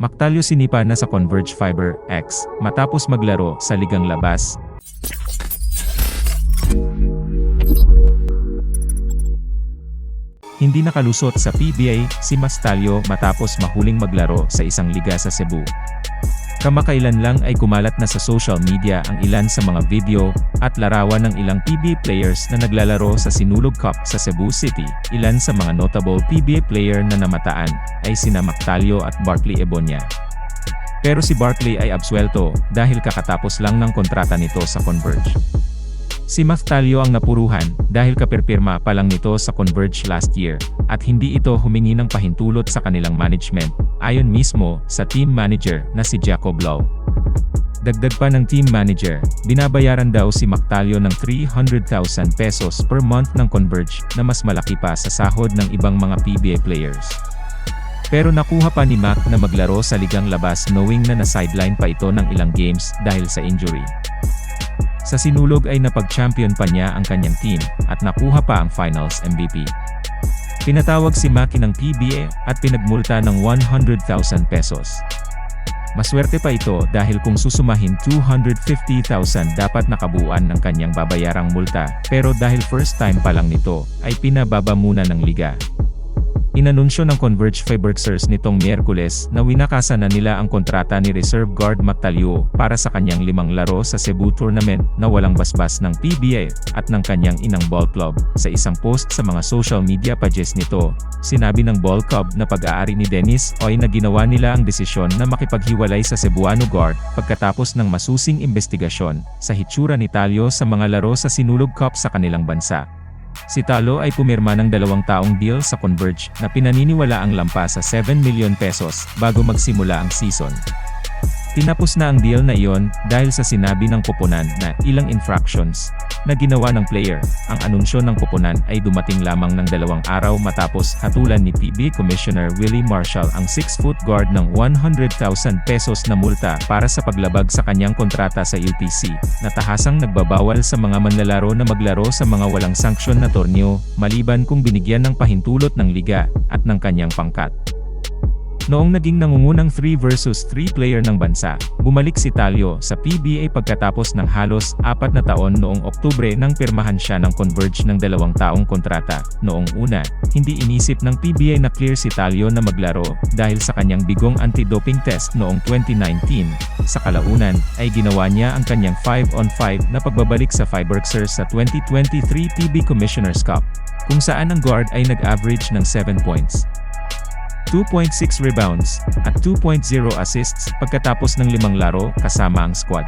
Mactalio sinipa na sa Converge Fiber X matapos maglaro sa ligang labas. Hindi nakalusot sa PBA si Mastalio matapos mahuling maglaro sa isang liga sa Cebu. Kamakailan lang ay kumalat na sa social media ang ilan sa mga video at larawan ng ilang PBA players na naglalaro sa Sinulog Cup sa Cebu City. Ilan sa mga notable PBA player na namataan ay sina Mactalio at Barkley Ebonia. Pero si Barkley ay absuelto dahil kakatapos lang ng kontrata nito sa Converge. Si Mactalio ang napuruhan dahil kapirpirma pa lang nito sa Converge last year at hindi ito humingi ng pahintulot sa kanilang management ayon mismo sa team manager na si Jacob Lowe. Dagdag pa ng team manager, binabayaran daw si Mactalio ng 300,000 pesos per month ng Converge na mas malaki pa sa sahod ng ibang mga PBA players. Pero nakuha pa ni Mac na maglaro sa ligang labas knowing na na-sideline pa ito ng ilang games dahil sa injury. Sa sinulog ay napag-champion pa niya ang kanyang team, at nakuha pa ang finals MVP. Pinatawag si Maki ng PBA, at pinagmulta ng 100,000 pesos. Maswerte pa ito dahil kung susumahin 250,000 dapat nakabuuan ng kanyang babayarang multa, pero dahil first time pa lang nito, ay pinababa muna ng liga. Inanunsyo ng Converge Fiberxers nitong Miyerkules na winakasan na nila ang kontrata ni Reserve Guard Mactalio para sa kanyang limang laro sa Cebu Tournament na walang basbas ng PBA at ng kanyang inang ball club. Sa isang post sa mga social media pages nito, sinabi ng ball club na pag-aari ni Dennis Oy na ginawa nila ang desisyon na makipaghiwalay sa Cebuano Guard pagkatapos ng masusing investigasyon sa hitsura ni Talio sa mga laro sa Sinulog Cup sa kanilang bansa. Si Talo ay pumirma ng dalawang taong deal sa Converge na pinaniniwala ang lampas sa 7 milyon pesos bago magsimula ang season. Tinapos na ang deal na iyon dahil sa sinabi ng koponan na ilang infractions na ginawa ng player. Ang anunsyo ng koponan ay dumating lamang ng dalawang araw matapos hatulan ni PB Commissioner Willie Marshall ang 6-foot guard ng 100,000 pesos na multa para sa paglabag sa kanyang kontrata sa UTC, na tahasang nagbabawal sa mga manlalaro na maglaro sa mga walang sanksyon na torneo, maliban kung binigyan ng pahintulot ng liga at ng kanyang pangkat. Noong naging nangungunang 3 versus 3 player ng bansa, bumalik si Talio sa PBA pagkatapos ng halos 4 na taon noong Oktubre nang pirmahan siya ng Converge ng dalawang taong kontrata. Noong una, hindi inisip ng PBA na clear si Talio na maglaro dahil sa kanyang bigong anti-doping test noong 2019. Sa kalaunan, ay ginawa niya ang kanyang 5-on-5 na pagbabalik sa Fiberxers sa 2023 PB Commissioner's Cup, kung saan ang guard ay nag-average ng 7 points. 2.6 rebounds, at 2.0 assists pagkatapos ng limang laro kasama ang squad.